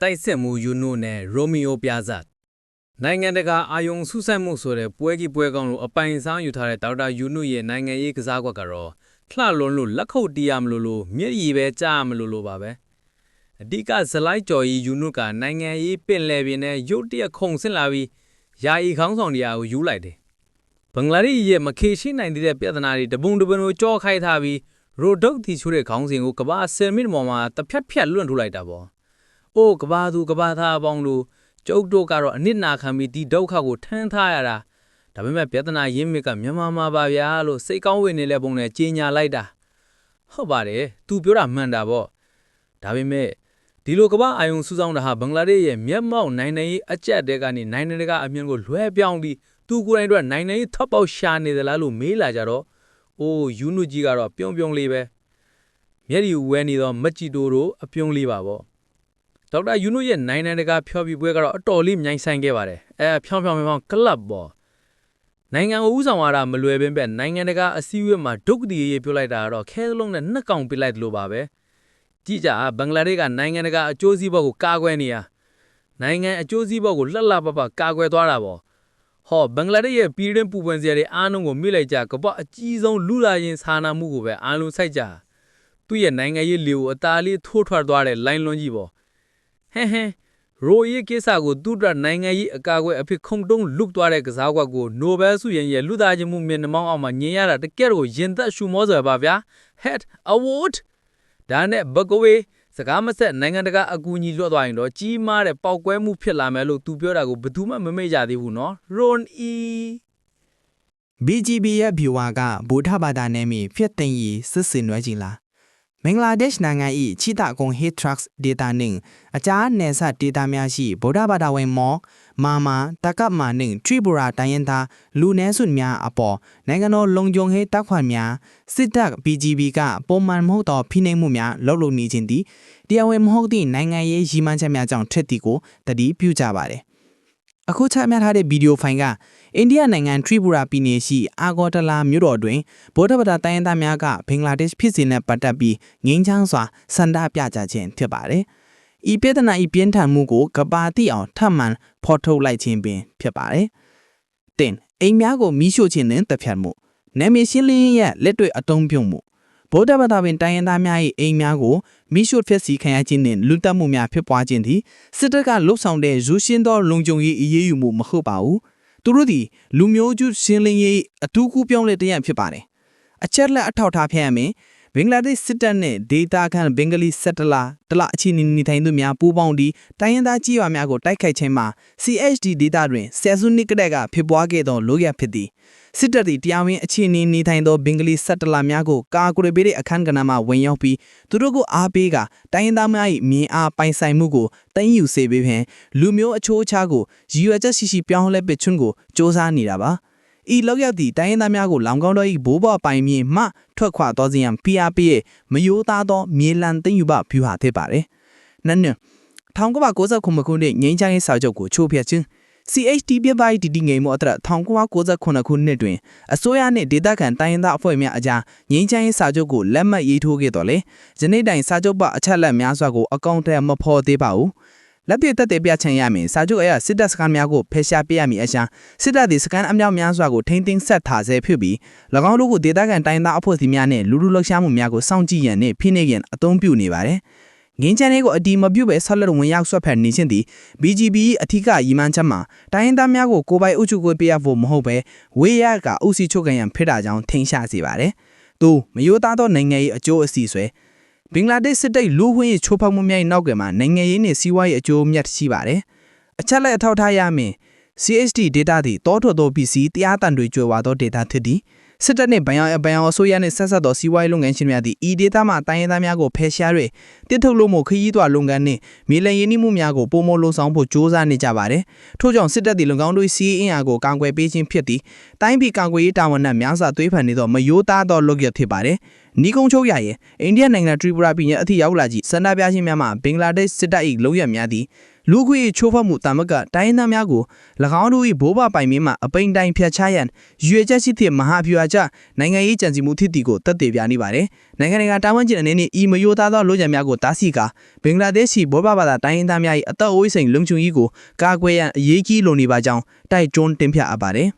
တိုက်စစ်မှုယူနုနဲ့ရိုမီယိုပြာဇတ်နိုင်ငံတကာအာယုံဆုဆက်မှုဆိုတဲ့ပွဲကြီးပွဲကောင်းလို့အပိုင်စားယူထားတဲ့ဒေါက်တာယူနုရဲ့နိုင်ငံရေးကစားကွက်ကတော့လှလွန်းလို့လက်ခုပ်တီးရမလို့လို့မျက်ရည်ပဲကြားရမလို့လို့ပါပဲအဓိကဇလိုက်ကျော်ကြီးယူနုကနိုင်ငံရေးပင်လယ်ပြင်နဲ့ရုတ်တရက်ခုန်ဆင်းလာပြီးယာယီခေါင်းဆောင်တရားကိုယူလိုက်တယ်ဘင်္ဂလားဒေ့ရှ်ရဲ့မခေရှိနိုင်သေးတဲ့ပြဿနာတွေတပုံတပန်ကိုကြောခိုက်ထားပြီးရိုဒုတ်တီချိုးတဲ့ခေါင်းစဉ်ကိုကဘာဆယ်မိနစ်ပေါ်မှာတစ်ဖြတ်ဖြတ်လွန့်ထုတ်လိုက်တာပေါ့။ အိုးကဘာသူကဘာသားအပေါင်းတို့ကျုပ်တို့ကတော့အနစ်နာခံပြီးဒီဒုက္ခကိုထမ်းထားရတာ။ဒါပေမဲ့ပြဿနာရင်းမြစ်ကမြန်မာမှာပါဗျာလို့စိတ်ကောင်းဝင်နေတဲ့ပုံနဲ့ကြီးညာလိုက်တာ။ဟုတ်ပါတယ်။ तू ပြောတာမှန်တာပေါ့။ဒါပေမဲ့ဒီလိုကမ္ဘာအာယုံစူးစောင်းတာဟာဘင်္ဂလားဒေ့ရှ်ရဲ့မျက်မှောက်နိုင်ငံရေးအကြက်တဲကနေနိုင်ငံတကာအမြင်ကိုလွှဲပြောင်းပြီးသူကိုယ်တိုင်အတွက်နိုင်ငံရေးထပ်ပေါက်ရှာနေသလားလို့မေးလာကြတော့အိုးယူနုကြီးကတော့ပြုံးပြုံးလေးပဲမျက်ရည်ဝဲနေသောမက်ဂျီတိုတို့အပြုံးလေးပါပေါ့ ဒေါက်တာယူနုရဲ့နိုင်ငံတကာဖျော်ဖြေပွဲကတော့အတော်လေးမြိုင်ဆိုင်ခဲ့ပါတယ်အဲဖြောင်းဖြောင်းဖြောင်းကလပ်ပေါ့နိုင်ငံကိုဥဆောင်ရတာမလွယ်ပင်ပဲနိုင်ငံတကာအစည်းအဝေးမှာဒုက္ခတီရေးပြောလိုက်တာကတော့ခဲသလုံးနဲ့နှစ်ကောင်ပြလိုက်တယ်လို့ပါပဲကြည့်ကြဘင်္ဂလားဒေ့ရှ်ကနိုင်ငံတကာအကျိုးစီးပွားကိုကာကွယ်နေရနိုင်ငံအကျိုးစီးပွားကိုလှလှပပကာကွယ်သွားတာပေါ့ဟောဘင်္ဂလားဒေ့ရှ်ရဲ့ပြည်တွင်းပူပန်စရာတွေအားလုံးကိုမြစ်လိုက်ကြကပအကြီးဆုံးလူလာရင်စာနာမှုကိုပဲအားလုံးစိုက်ကြသူ့ရဲ့နိုင်ငံရေးလေကိုအသားလေးထိုးထွက်သွားတဲ့လိုင်းလွန်ကြီးပေါ့ ဟဲဟဲရိုရေးကိစ္စကိုသူ့အတွက်နိုင်ငံရေးအကာအကွယ်အဖြစ်ခုံတုံးလွတ်သွားတဲ့ကစားကွက်ကိုနိုဘယ်ဆုရင်ရဲ့လူသားချင်းမှုမျက်နှာမောင်းအောင်မှာညင်ရတာတကယ်ကိုရင်သက်ရှူမောစွာပါဗျာ head award ဒါနဲ့ဘကဝေးစကားမဆက်နိုင်ငံတကာအကူအညီလွတ်သွားရင်တော့ကြီးမားတဲ့ပောက်ကွဲမှုဖြစ်လာမယ်လို့သူပြောတာကိုဘယ်သူမှမမေ့ကြသေးဘူးနော် Ron E BGB ရဲ့ viewer ကဗိုလ်ထဘာသာနဲ့မိဖြစ်တင်ရီစစ်စင်နွဲကြည်လား ဘင်္ဂလားဒေ့ရှ်နိုင်ငံ၏ချီတာကုံ hit trucks data နှင့်အကြားနယ်စပ် data များရှိဗုဒ္ဓဘာသာဝင်မောမာမာတကပ်မာနှင့် Tripura တိုင်းရင်းသားလူနည်းစုများအပေါ်နိုင်ငံတော်လုံခြုံရေးတပ်ဖွဲ့များစစ်တပ် BGB ကပုံမှန်မဟုတ်သောဖိနှိပ်မှုများလုပ်လုပ်နေခြင်းသည်တရားဝင်မဟုတ်သည့်နိုင်ငံရေးရည်မှန်းချက်များကြောင့်ထက်သည့်ကိုတတိပြုကြပါသည် အခုချမှတ်ထားတဲ့ဗီဒီယိုဖိုင်ကအိန္ဒိယနိုင်ငံထရီပူရာပြည်နယ်ရှိအာဂေါ်တလာမြို့တော်တွင်ဗုဒ္ဓဘာသာတိုင်းရင်းသားများကဘင်္ဂလားဒေ့ရှ်ဖြစ်စဉ်နဲ့ပတ်သက်ပြီးငင်းချမ်းစွာဆန္ဒပြကြခြင်းဖြစ်ပါတယ်။ဤပြဿနာဤပြင်းထန်မှုကိုကဘာတိအောင်ထပ်မံဖော်ထုတ်လိုက်ခြင်းပင်ဖြစ်ပါတယ်။တင်အိမ်များကိုမိရှို့ခြင်းနဲ့တပ်ဖြတ်မှုနာမည်ရှင်းလင်းရဲ့လက်တွေ့အတုံးပြုံမှု ဗုဒ္ဓဘာသာဝင်တိုင်းရင်းသားများ၏အိမ်များကိုမိရှုဖျက်ဆီးခံရခြင်းနှင့်လူတက်မှုများဖြစ်ပွားခြင်းသည်စစ်တပ်ကလှုပ်ဆောင်တဲ့ရူရှင်းသောလုံခြုံရေးအရေးယူမှုမဟုတ်ပါဘူးသူတို့သည်လူမျိုးစုရှင်းလင်းရေးအထူးကူပြောင်းလဲတရံဖြစ်ပါတယ်အချက်လက်အထောက်ထားဖျက်ရမယ် ဘင်္ဂလားဒေ့ရှ်စစ်တပ်နဲ့ဒေတာခန်ဘင်္ဂလီဆက်တလာတလအချီနေနေထိုင်သူများပူးပေါင်းပြီးတိုင်းရင်းသားကြီးရွာများကိုတိုက်ခိုက်ခြင်းမှာ CHD ဒေတာတွင်ဆယ်စုနှစ်ကတည်းကဖြစ်ပွားခဲ့သောလိုရဖြစ်သည်စစ်တပ်သည်တရားဝင်အခြေအနေနေထိုင်သောဘင်္ဂလီဆက်တလာများကိုကာကွယ်ပေးတဲ့အခန်းကဏ္ဍမှဝင်ရောက်ပြီးသူတို့ကိုအားပေးကတိုင်းရင်းသားများ၏မြင်အားပိုင်ဆိုင်မှုကိုတင်ယူစေပေးဖြင့်လူမျိုးအချိုးအခြားကိုရည်ရွယ်ချက်ရှိရှိပြောင်းလဲပစ်ချွန်းကိုစ조사နေတာပါ ဤလောက်ရောက်သည့်တိုင်းရင်းသားများကိုလောင်ကောင်းသော၏ဘိုးဘွားပိုင်မြေမှထွက်ခွာသောစဉ်ရန် PRP ရဲ့မယိုးသားသောမြေလံသိမ့်ယူပဖြူဟာဖြစ်ပါတယ်။နန်းန1999ခုနှစ်ငိမ့်ချမ်းရေးစာချုပ်ကိုချိုးဖျက်ခြင်း CHT ပြပိုက်တီတီငိမ်မှုအတရ1998ခုနှစ်တွင်အစိုးရနှင့်ဒေသခံတိုင်းရင်းသားအဖွဲ့များအကြားငြိမ်းချမ်းရေးစာချုပ်ကိုလက်မှတ်ရေးထိုးခဲ့တော်လဲယနေ့တိုင်စာချုပ်ပါအချက်လက်များစွာကိုအကောင့်ထဲမဖော်သေးပါဘူး လက်ပြတက်တဲ့ပြချင်ရမည်စာချုပ်အရစစ်တပ်စခန်းများကိုဖယ်ရှားပေးရမည်အရှာစစ်တပ်သည်စခန်းအမြောက်များစွာကိုထိမ့်သိမ်းဆက်ထားဆဲဖြစ်ပြီး၎င်းတို့ကိုဒေသခံတိုင်းသားအဖွဲ့အစည်းများနှင့်လူလူလှုပ်ရှားမှုများကိုစောင့်ကြည့်ရန်နှင့်ဖိနှိပ်ရန်အသုံးပြုနေပါတယ်။ငင်းချမ်းလေးကိုအတီမပြုတ်ပဲဆက်လက်ဝင်ရောက်ဆွတ်ဖက်နေခြင်းသည် BGB အထူးကရည်မှန်းချက်မှာတိုင်းရင်းသားများကိုကိုပိုင်အုပ်ချုပ်ကိုပေးရဖို့မဟုတ်ပဲဝေးရကအုပ်စီချုပ်ကန်ရန်ဖြစ်တာကြောင့်ထိန်ရှာစေပါတယ်။သူမယိုးသားသောနိုင်ငံရေးအကျိုးအစီဆွဲ ဘင်္ဂလားဒေ့ရှ်စစ်တပ်လူဝင်းရေးချိုးဖောက်မှုများနောက်ကမှာနိုင်ငံရေးနဲ့စီးပွားရေးအကျိုးမြတ်ရှိပါတယ်။အချက်လက်အထောက်ထားရမင်း CHD data သည်တောထွက်သော PC တရားတန်တွေကျွဲဝါသော data ဖြစ်သည်။ စစ်တပ်နှင့်ဗန်အောင်ဗန်အောင်အစိုးရနှင့်ဆက်ဆက်သောစီးပွားရေးလုပ်ငန်းရှင်များသည့်ဤဒေသမှတိုင်းရင်းသားများကိုဖယ်ရှား၍တစ်ထုတ်လို့မှုခရီးသွားလုပ်ငန်းနှင့်မြေလည်ရင်းနှီးမှုများကိုပုံမလုံဆောင်ဖို့စ조사နေကြပါသည်ထို့ကြောင့်စစ်တပ်သည်၎င်းတို့စီးအင်အားကိုကာကွယ်ပေးခြင်းဖြစ်သည်တိုင်းပြည်ကာကွယ်ရေးတာဝန်နှင့်များစွာသွေးဖန်နေသောမယိုးသားသောလုပ်ရဖြစ်ပါသည်နီကုံချုပ်ရရဲ့အိန္ဒိယနိုင်ငံထရီပူရာပြည်နယ်အထိရောက်လာကြည့်စန္ဒပြခြင်းများမှာဘင်္ဂလားဒေ့ရှ်စစ်တပ်၏လုံရများသည် လူခွေချိုးဖောက်မှုတာမကတိုင်းသားများကို၎င်းတို့၏ဘိုးဘပိုင်မင်းမှအပိန်တိုင်းဖျက်ချရန်ရွေချက်ရှိသည့်မဟာဗျူဟာကျနိုင်ငံရေးကြံစည်မှုထစ်တီကိုတက်တည်ပြနေပါတယ်နိုင်ငံတကာတာဝန်ကျအနေနဲ့ဤမယိုသားသောလူကြံများကိုတားဆီးကာဘင်္ဂလားဒေ့ရှ်ဘောဘဘာသာတိုင်းသားများ၏အသက်အိုးအိမ်လုံခြုံရေးကိုကာကွယ်ရန်အရေးကြီးလိုနေပါကြောင်းတိုက်တွန်းတင်ပြအပ်ပါတယ်